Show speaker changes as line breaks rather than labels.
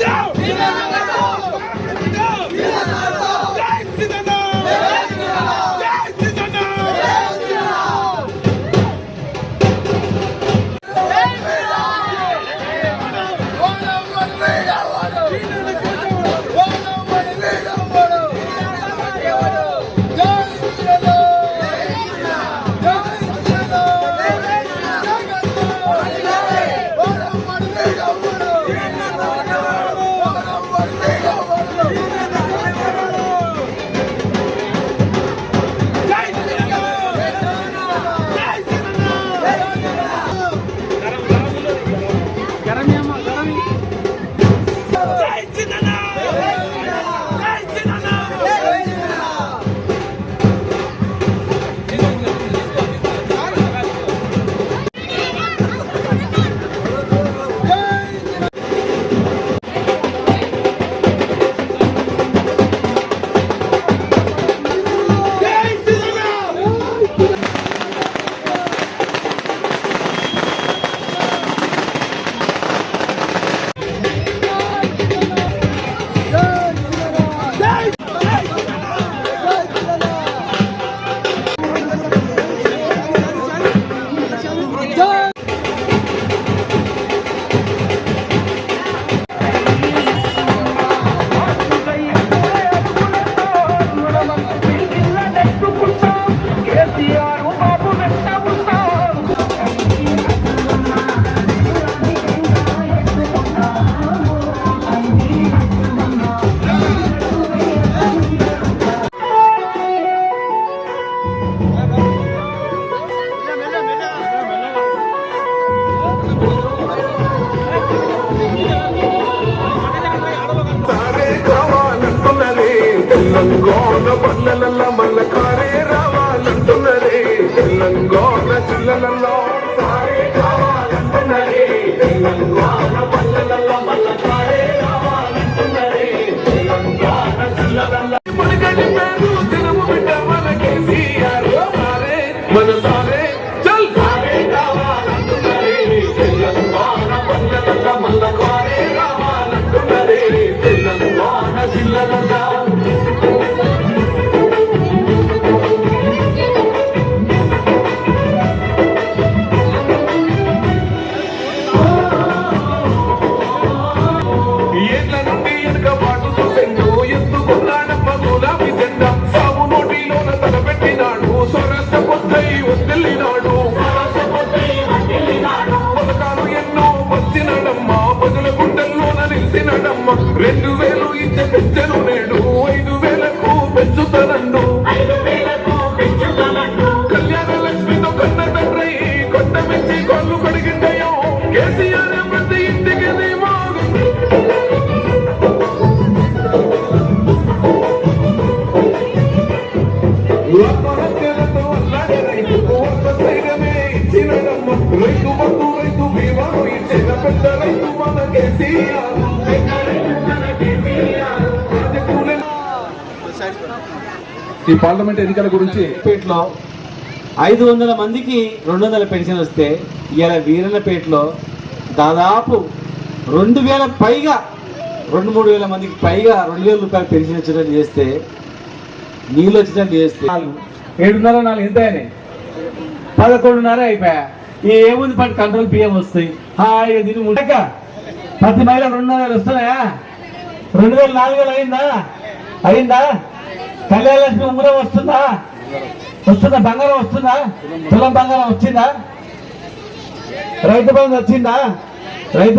জিন্দাবাদ తెలంగాణ పల్లెలల్ల మల్ల కారే రావాలంటున్నది తెలంగాణ చిల్లలల్లో సారే కావాలంటున్నది తెలంగాణ పల్లెలల్ల కారే తెలంగాణ చిల్లలల్ల. పేరు బిడ్డ మన కేసీఆర్ మన
ఈ పార్లమెంట్ ఎన్నికల గురించి
పేటలో ఐదు వందల మందికి రెండు వందల పెన్షన్ వస్తే ఇలా వీరలపేటలో దాదాపు రెండు వేల పైగా రెండు మూడు వేల మందికి పైగా రెండు వేల రూపాయలు పెన్షన్ వచ్చేటట్టు చేస్తే నీళ్ళు వచ్చేటట్టు చేస్తే. ఏడున్నర నాలుగు ఎంత అయినాయి పదకొండున్నర అయిపోయా? ఈ ఏముంది పట్టు? కంట్రోల్ బియ్యం వస్తాయి. హాయిగా దీని ఉండక ప్రతి మహిళ రెండున్నర వేలు వస్తున్నాయా? రెండు వేల నాలుగు వేలు అయిందా? అయిందా? కళ్యాణ ఉంగరం వస్తుందా? వస్తుందా? బంగారం వస్తుందా? తులం బంగారం వచ్చిందా? రైతు బంధు వచ్చిందా? రైతు